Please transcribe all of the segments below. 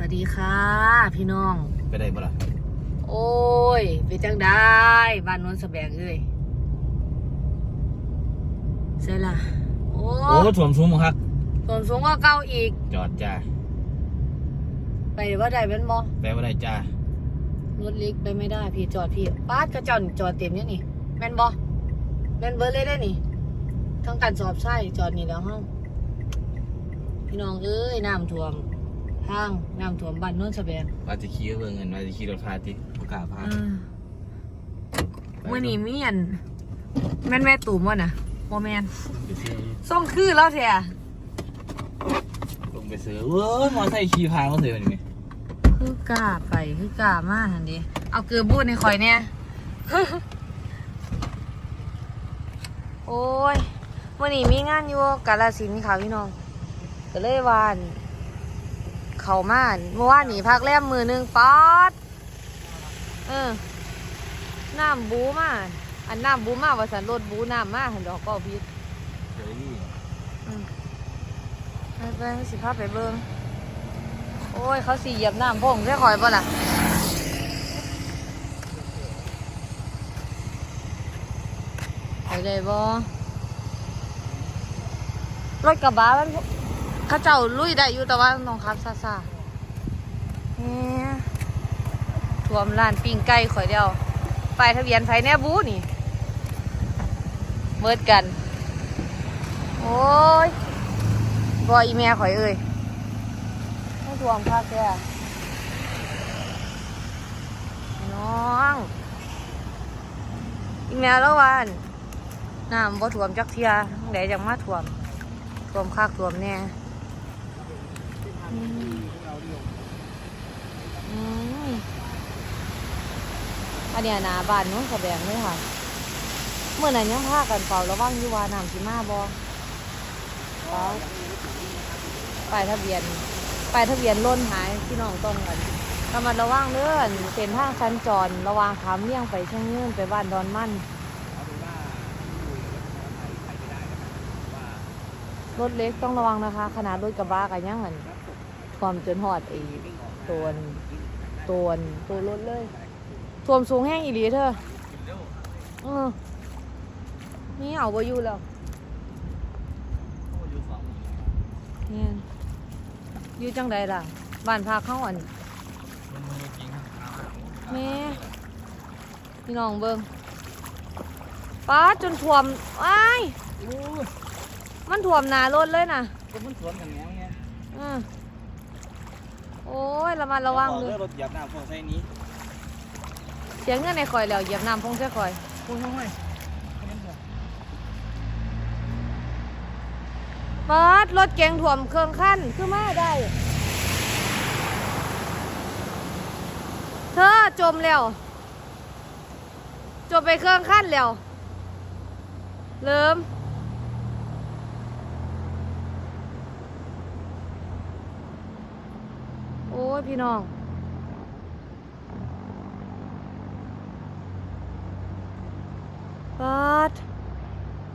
วัสดีค่ะ พี่น้อง ไปได้บ่ล่ะโอ้ยไปจังได้บ้านโนนสแบกเอ้ยใช่ล่ะ โอ้โอ้ถ่วมสูงมั้งครับส่วนสูงกว่าเก่าอีก จอดจ้าไปว่าได้เป็นบ่ไปบ่ได้จ้ารถเล็กไปไม่ได้ พี่จอดพี่ป้าดกระเจ้านี่จอดเต็มเนี่ยนี่แม่นบ่แม่นเบิร์เลยได้นี่ทั้งการสอบใช่จอดนี่แล้วห้องพี่น้องเอ้ยน้ำท่วม ทางน้ำท่วมบ้านโนนสแบกว่าจะขี่เบิ่งเงินว่าจะขี่รถพาติบ่กล้าพามื่อนี้มีอันแม่นแม่ตุ่มวะน่ะโมแมนไปซื้อส่งคือแล้วแท้ลงไปซื้อเว้ยมอไซค์ขี่พามาซื้อมันนี่คือกล้าไปคือกล้ามากทันดีเอาเกลือบูดในคอยเนี่ยโอ้ยมื่อนี้มีงานอยู่กาลสินธุ์ค่ะพี่น้องก็เลยวาน เขามาเมื่อวานหนีพักแรมมือหนึ่งป๊อดเออน้ำบูมาอันน้ำบูมาว่าสันรถบูน้ำมาหันดอกก็พิษเฮ้ยไปไปสิพาไปเบิ้งโอ้ย เขาสีเหยียบน้ำพงใช่คอยป่ะล่ะไปได้บ่รถกระบะมันเขาเจ้าลุยได้อยู่แต่ว่าต้องขับซาๆเนี่ยท่วมร้านปิ้งไก่ข่อยเดียวป้ายทะเบียนไฟแน่บูนี่เมิดกัน โอ้ยบออีเมียข่อยเอ้ยไม่ทวงภาคแกน้องอีเมียแล้ววันน้ำบ่ถ่วมจักเทียเดี๋ยวจะมาถ่วมถ่วมคากถ่วมแน่ อืมอันเนี้ยนาบ้านนู้นแสดงเลยค่ะ เมื่อนั้นยังพากันเฝ้าระวังอยู่ว่าน้ำสิมาบ่ป้ายป้ายทะเบียนป้ายทะเบียนล่นหายพี่น้องต้องกันระมัดระวังเด้อเส้นทางสัญจรระวางขามเลี่ยงไปเช่างเงื่อนไปบ้านดอนมั่นรถเล็กต้องระวังนะคะ ขนาดรถกระบะกันยังอัน ความจนหอดไอ้ตัวอันตัวอันตัวรถเลยท่วมสูงแห้งอีหลีเธอเออนี่เอาไปอยู่แล้วเนี่ยอยู่จังใดล่ะบ้านพักเข้าอันแม่พี่น้องเบิงป้าดจนท่วมอ้ายมันท่วมหนารถเลยนะก็มันสวนกันแนวเงี้ยอือ โอ้ยระมัดระวังเลยรถเหยียบน้ำพวกไส้นี้เสียงเงินในคอยแล้วเหยียบน้ำพงเสียคอยพูดทำไมป้าดรถเก๋งท่วมเครื่องขั้นคือมาได้ เธอจมแล้ว จมไปเครื่องขั้นแล้วเริ่ม โอ้ ยพี่น้องปาด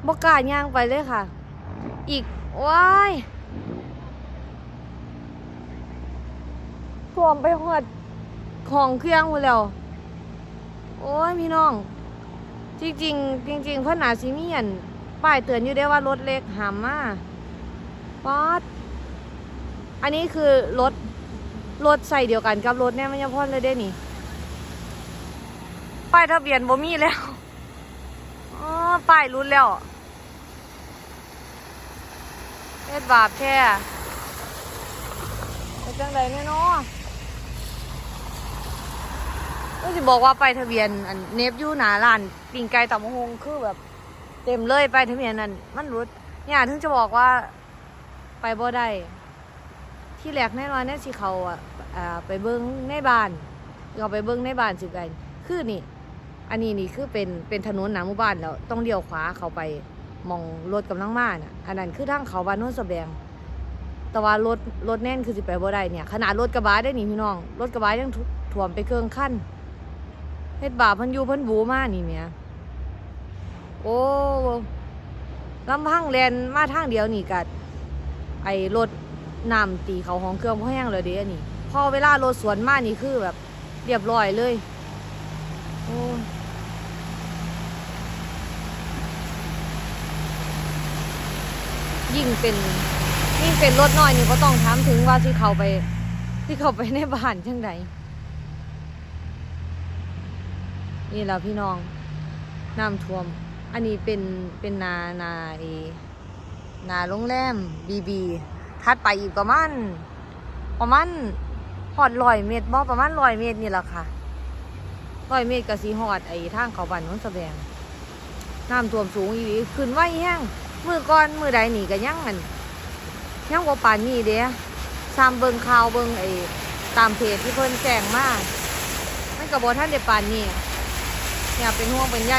บกล้าย่างไปเลยค่ะ อีก ว้ายท่วมไปหอดของเครื่องหมดแล้ว โอ้ยพี่น้อง จริงๆจริงๆเพื่อนหนาซิเมียน ป้ายเตือนอยู่ได้ว่ารถเล็กหามมาป๊อดอันนี้คือรถ รถใส่เดียวกันกับรถเนี่ยมันยังพ่นเลยได้นี่ป้ายทะเบียนบ่มีแล้วอ๋อป้ายรุ่นแล้วเฮ็ดบาปแท้เป็นจังไดแน่เนาะก็สิบอกว่าไปทะเบียนอันเนฟยู่หนาร้านปิงไก่ตำหงคือแบบ เต็มเลยไปทะเบียนนั่นมันรุดเนี่ยถึงจะบอกว่าไปบ่ได้ ที่แรกแน่นอนเนี่ยสิเขาอะไปเบิ้งในบ้านเขาไปเบิ้งในบ้านสิกันคือนี่ อันนี้นี่คือเป็นเป็นถนนหนาหมู่บ้านแล้วต้องเลี้ยวขวาเขาไปมองรถกำลังมาน่ะ อันนั้นคือทางเขาบ้านโน้นสะแบงแต่ว่ารถรถแน่นคือสิไปบ่ได้เนี่ย ขนาดรถกระบะได้นี่พี่น้องรถกระบะยังถ่วมไปเครื่องขั้นเฮ็ดบาปพันยูพันบูมานี่เมียโอ้ลำพังแลนมาทางเดียวนี่กัดไอ้รถ น้ำตีเขาห้องเครื่องพ่อแห้งเลยเด้อันนี้พอเวลารถสวนมานี่คือแบบ เรียบร้อยเลยโอ้ยยิ่งเป็นยิ่งเป็นรถน้อยนี่ก็ต้องถามถึงว่าที่เขาไป ที่เขาไปในบ้านจังใดนี่แหละพี่น้องน้ำท่วม อันนี้เป็นเป็นนานาเอนาโรงแรมบีบี ทัดไปอีกประมาณประมาณหอดลอยเมตรบ่ประมาณลอยเมตรนี่แหละค่ะลอยเมตรกับสีหอดไอ้ทางเขาบ้านน้นสะแบงน้ำท่วมสูงอีหลีขึ้นไว้แห้งมือก่อนมือใดหนีกันยั่งมันยั่งกว่าป่านนี้เด้ซ้ำเบิงข่าวเบิงไอ้ตามเพจที่เพิ่นแจ้งมามันกับบท่านเดป่านนี้เนี่ยเป็นห่วงเป็นใย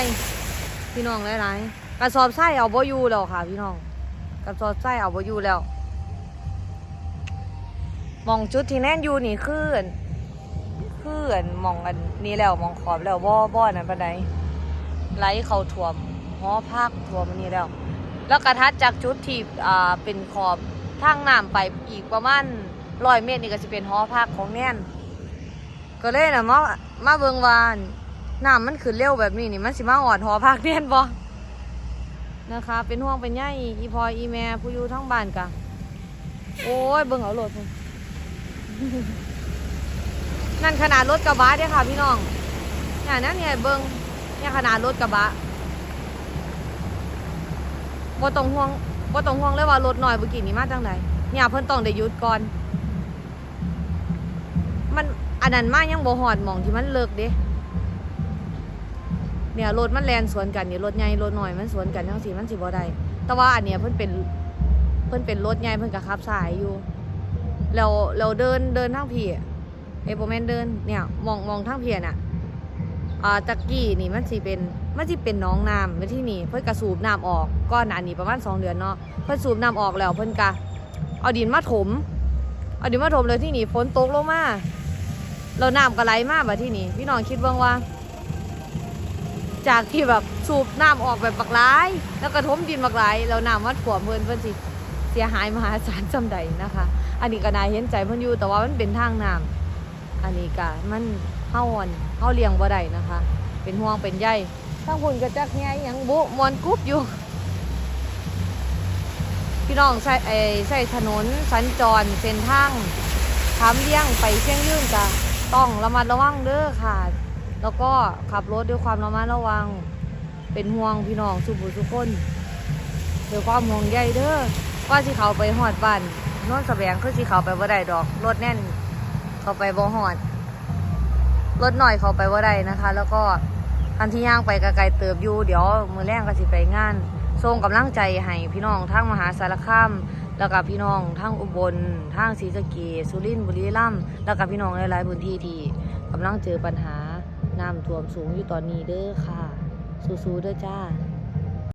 พี่น้องหลายๆกระสอบไส้เอาบ่อยู่แล้วค่ะ พี่น้องกระสอบไส้เอาบ่อยู่แล้ว มองจุดที่แน่นอยู่นี่คืออันคืออันมองอันนี้แล้วมองขอบแล้วบ่บ่นั่นปานใดไหลเข้าท่วมหอพักท่วมันนี้แล้ว แล้วกระทัดจากจุดที่อ่าเป็นขอบทางน้ำไปอีกประมาณร้อยเมตรนี่ก็จะเป็นหอพักของแน่น ก็เลยนะมามาเบิงวาน้ำมันขึ้นเร็วแบบนี้นี่มันสิมาหอดหอพักแน่นบ่นะคะ เป็นห่วงเป็นใยอีพออีแม่ผู้อยู่ทั้งบ้านกะโอ้ยเบิ่งเอารถพุ่ นั่นขนาดรถกระบะเด้ค่ะพี่น้องเนี่ยนั่นเนี่ยเบิ่งเนี่ยขนาดรถกระบะบ่ต้องห่วงบ่ต้องห่วงเลยว่ารถหน้อยเมื่อกี้นี้มาจังไดเนี่ยเพิ่นต้องได้ยุดก่อน มันอันนั้นมายังบ่หอดมองที่มันเลิกเด้เนี่ยรถมันแลนสวนกันเนี่ยรถใหญ่รถหน้อยมันสวนกันทั้งสี่มันสิบ่ได้แต่ว่าอันเนี้ยเพิ่นเป็นเพิ่นเป็นรถใหญ่เพิ่นก็ขับสายอยู่ แล้วเราเดินเดินทางเพี่เอยบ่แมนเดินเนี่ยมองมองทางเพี่น่ะอ่าตะกี้นี่มันสิเป็นมันสิเป็นน้องน้ำไว้ที่นี่เพิ่นก็สูบน้ำออกก้อนหนานี้ประมาณสองเดือนเนาะเพิ่นสูบน้ำออกแล้วเพิ่อนก็เอาดินมาถมเอาดินมาถมเลยที่นี่ฝนตกลงมาเราน้ำก็ไหลมาบัดที่นี่พี่น้องคิดเบิ่งว่า จากที่แบบสูบน้ำออกแบบบักร้าย แล้วกระทมดินบักร้ายแล้วน้ำวัดขวมเพิ่นเพิ่อนสิเสียหายมหาศาลจำใดนะคะ อันนี้ก็นายเห็นใจเพิ่นอยู่แต่ว่ามันเป็นทางน้ำอันนี้ก็มันเฮาอ่อนเฮาเลี้ยงบ่ได้นะคะ เป็นห่วงเป็นใยทั้งหุ่นกระจักแง่ยังบุมวนกรุ๊บอยู่ พี่น้องใช้ไอ้ใช้ถนนสัญจรเส้นทางถามเลี้ยงไปเชียงยื่นก็ต้องระมัดระวังเด้อค่ะ แล้วก็ขับรถด้วยความระมัดระวัง เป็นห่วงพี่น้องสุบุทุกคนด้วยความห่วงใยเด้อว่าสิเขาไปหอดบ้าน โนนสแสบงคือสิเขาไปบ่าได้ดอก รถแน่น เขาไปบ่หอด รถหน่อยเขาไปบ่าได้นะคะ แล้วก็ทันที่ย่างไปกไกลเติบอยู่เดี๋ยวมือแรงก็สิไปงานส่งกำลังใจให้พี่น้องทั้งมหาสารคามแล้วก็พี่น้องทั้งอุบลทั้งศรีสะเกษสุรินทร์บุรีรัมย์แล้วก็พี่น้องหลายๆพื้นที่ที่กำลังเจอปัญหาน้ำท่วมสูงอยู่ตอนนี้เด้อค่ะสู้ๆเด้อจ้า